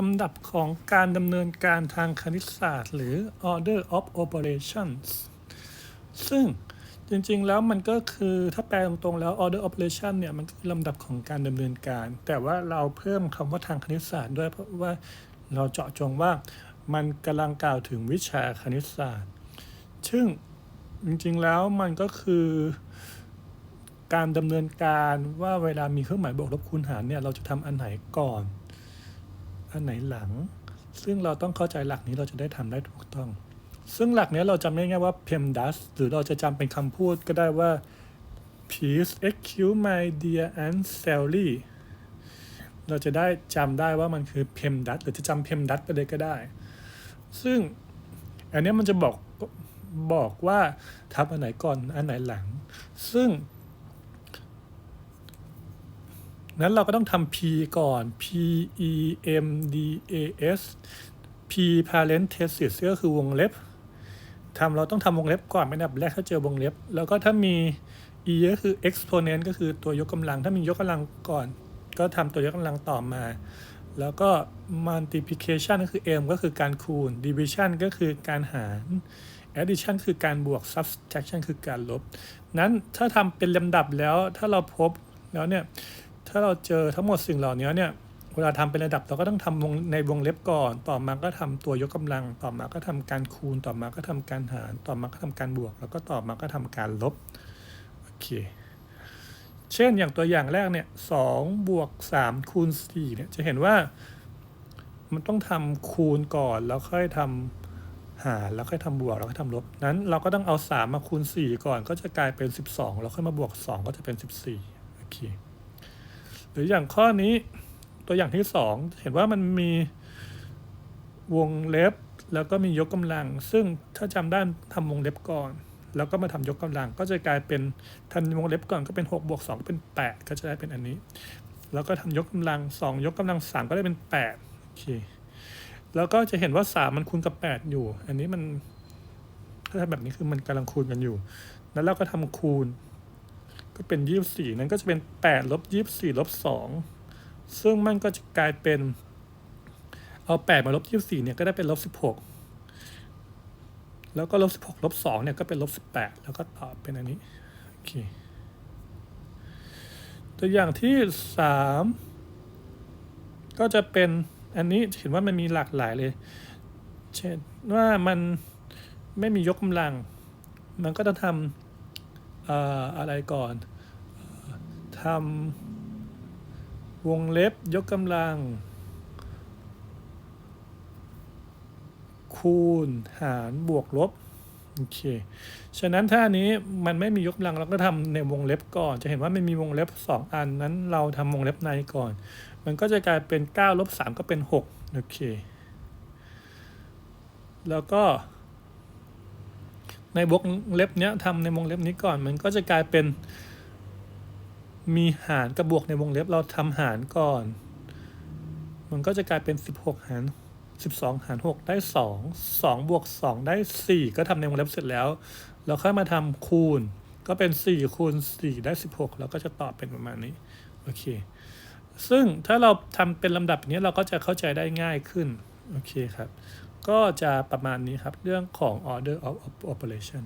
ลำดับของการดำเนินการทางคณิตศาสตร์ หรือ order of operations ซึ่งจริงๆ แล้วมันก็คือถ้าแปลตรงๆ แล้ว order operation เนี่ย มันคือลำดับของการดำเนินการ แต่ว่าเราเพิ่มคำว่าทางคณิตศาสตร์ด้วยเพราะว่าเราเจาะจงว่ามันกำลังกล่าวถึงวิชาคณิตศาสตร์ ซึ่งจริงๆ แล้วมันก็คือการดำเนินการว่าเวลามีเครื่องหมายบวกลบคูณหารเนี่ย เราจะทำอันไหนก่อน อันไหนหลัง ซึ่งเราต้องเข้าใจหลักนี้เราจะได้ทำได้ถูกต้อง ซึ่งหลักนี้เราจำง่ายๆว่า PEMDAS หรือเราจะจำเป็นคำพูดก็ได้ว่า please excuse my dear aunt Sally เราจะได้จำได้ว่ามันคือ PEMDAS หรือจะจำ PEMDAS ไปเลยก็ได้ ซึ่งอันนี้มันจะบอกบอกว่าทำอันไหนก่อนอันไหนหลัง ซึ่ง นั้นเราก็ต้องทำ P ก่อน P E M D A S P parenthesis ก็คือวงเล็บทำเราต้องทำวงเล็บก่อนเป็นอันดับแรกถ้าเจอวงเล็บ แล้วก็ถ้ามี e ก็คือ exponent ก็คือตัวยกกำลัง ถ้ามียกกำลังก่อน ก็ทำตัวยกกำลังต่อมา แล้วก็ multiplication ก็คือ m ก็คือการคูณ division ก็คือการหาร addition คือการบวก subtraction คือการลบ นั้นถ้าทำเป็นลำดับแล้วถ้าเราพบแล้วเนี่ย ถ้าเราเจอทั้งหมดสิ่งเหล่านี้เนี่ยเวลาทำเป็นระดับเราก็ต้องทำวงในวงเล็บก่อน ต่อมาก็ทำตัวยกกำลัง ต่อมาก็ทำการคูณ ต่อมาก็ทำการหาร ต่อมาก็ทำการบวก แล้วก็ต่อมาก็ทำการลบ โอเค เช่นอย่างตัวอย่างแรกเนี่ยสองบวกสามคูณสี่เนี่ยจะเห็นว่า มันต้องทำคูณก่อน แล้วค่อยทำหาร แล้วค่อยทำบวก แล้วค่อยทำลบ นั้นเราก็ต้องเอาสามมาคูณสี่ก่อน ก็จะกลายเป็นสิบสองแล้วค่อยมาบวกสองก็จะเป็นสิบสี่โอเค หรืออย่างข้อนี้ตัวอย่างที่สองเห็นว่ามันมีวงเล็บแล้วก็มียกกำลัง ซึ่งถ้าจำได้ทำวงเล็บก่อน แล้วก็มาทำยกกำลัง ก็จะกลายเป็นทำวงเล็บก่อนก็เป็น6บวก2เป็น 8 ก็จะได้เป็นอันนี้ แล้วก็ทำยกกำลัง 2 ยกกำลัง 3 ก็ได้เป็น8โอเคแล้วก็จะเห็นว่า 3 มันคูณกับ 8 อยู่ อันนี้มันถ้าทำแบบนี้คือมันกำลังคูณกันอยู่ แล้วเราก็ทำคูณ ก็เป็น 24 นั้นก็จะเป็น8ลบ24ลบ2ซึ่งมันก็จะกลายเป็น เอา 8 มาลบ 24 เนี่ยก็ได้เป็นลบ 16 แล้วก็ลบ 16ลบ2เนี่ยก็เป็นลบ 18 แล้วก็ตอบเป็นอันนี้ โอเค ตัวอย่างที่ 3 ก็จะเป็นอันนี้เห็นว่ามันมีหลากหลายเลย เช่นว่ามันไม่มียกกำลัง มันก็ต้องทำ อะไรก่อนทำวงเล็บยกกำลัง คูณหารบวกลบโอเค ฉะนั้นถ้านนี้มันไม่มียกกำลังเราก็ทำในวงเล็บก่อน จะเห็นว่ามันมีวงเล็บ 2 อันนั้นเราทำวงเล็บในก่อน มันก็จะกลายเป็น9ลบ3ก็เป็น6โอเค แล้วก็ ในวงเล็บเนี้ยทำในวงเล็บนี้ก่อน มันก็จะกลายเป็น มีหารกับบวกในวงเล็บเราทำหารก่อน มันก็จะกลายเป็น 16 หาร 12 หาร 6 ได้ 2 2บวก 2 ได้ 4 ก็ทำในวงเล็บเสร็จแล้ว เราค่อยมาทำคูณ ก็เป็น 4 คูณ 4 ได้ 16 แล้วก็จะตอบเป็นประมาณนี้ โอเค ซึ่งถ้าเราทำเป็นลำดับนี้เราก็จะเข้าใจได้ง่ายขึ้น โอเคครับ ก็จะประมาณนี้ครับ เรื่องของ order of operation